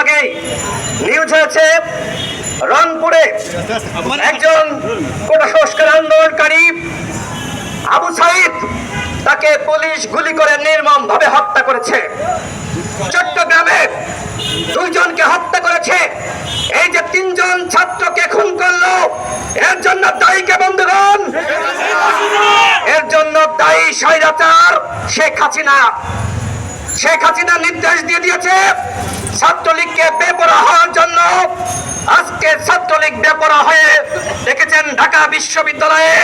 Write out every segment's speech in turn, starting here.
আগেই নিউজ হয়েছে রংপুরে। একজন কোটা আন্দোলনকারী আবু সাইদ তাকে পুলিশ গুলি করে নির্মম ভাবে হত্যা করেছে। চট্টগ্রামে দুইজনকে হত্যা করেছে। এই যে তিনজন ছাত্রকে খুন করল, এর জন্য দায়ী কে বন্ধুগণ? এর জন্য দায়ী স্বৈরাচার শেখ হাসিনা। শেখ হাসিনা নির্দেশ দিয়ে দিয়েছে, ছাত্রলীগকে বেপরা হওয়ার জন্য আজকে ছাত্রলীগ বেপরা হয়ে দেখেছেন ঢাকা বিশ্ববিদ্যালয়ে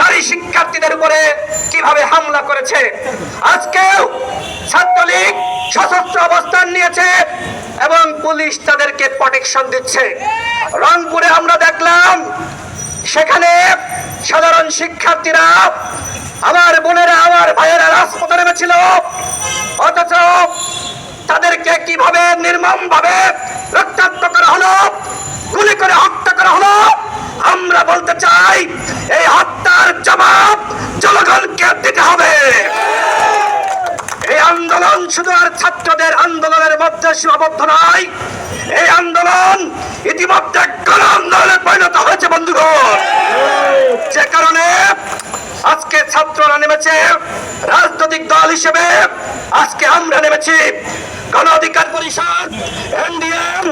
নারী শিক্ষার্থীদের উপরে কীভাবে হামলা করেছে। আজকেও ছাত্রলীগ সশস্ত্র অবস্থান নিয়েছে এবং পুলিশ তাদেরকে প্রোটেকশন দিচ্ছে। রংপুরে আমরা দেখলাম, সেখানে সাধারণ শিক্ষার্থীরা, আমার বোনেরা, আমার ভাইয়েরা নেমেছিল অথচ তাদেরকে কীভাবে নির্মম ভাবে রক্তাক্ত করা হলো, গুলি করে হত্যা করা হলো, আমরা বলতে চাই এই হত্যার জবাব জনগণকে দিতে হবে। এই আন্দোলন শুধু আর ছাত্রদের আন্দোলনের মধ্যে সীমাবদ্ধ নয়, এই আন্দোলন ইতিমধ্যে গণ আন্দোলনে পরিণত হয়েছে, বন্ধুগণ। যে কারণে আজকে ছাত্ররা নেমেছে রাজনৈতিক দল হিসেবে আজকে আমরা নেমেছি গণ অধিকার পরিষদ, এনডিএম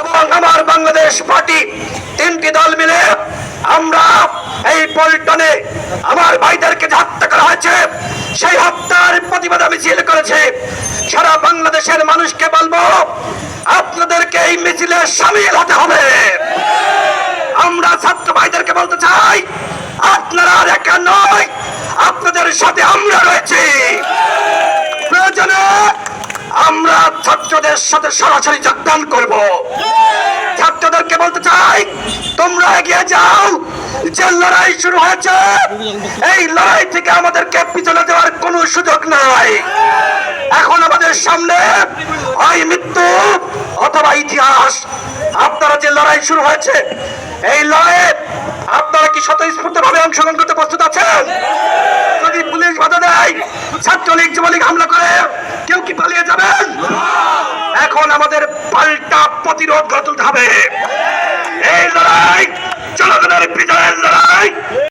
এবং আমার বাংলাদেশ পার্টি তিনটি দল মিলে আমরা এই পল্টনে আমার ভাইদেরকে যে হত্যা করা হয়েছে, সেই হত্যার প্রতিবাদ মিছিল করেছে। সারা বাংলাদেশের মানুষকে বলব, আপনাদেরকে এই মিছিলে সামিল হতে হবে। আমরা ছাত্র ভাইদেরকে বলতে চাই, আপনারা আর একা নয় আপনাদের সাথে আমরা রয়েছি। প্রয়োজনে আমরা ছাত্রদের সাথে সরাসরি যোগদান করব। ছাত্রদেরকে বলতে চাই, তোমরা এগিয়ে যাও। যে লড়াই শুরু হয়েছে, এই লড়াই থেকে আমাদেরকে পিছনে দেওয়ার কোনো সুযোগ নাই। এখন আমাদের সামনে হয় মৃত্যু অথবা ইতিহাস। আপনারা যে লড়াই শুরু হয়েছে, এই লড়াইয়ে আপনারা কি স্বতঃস্ফূর্ত ভাবে অংশগ্রহণ তুলতে হবে। এই লড়াই জনগণের বিজয়ের লড়াই।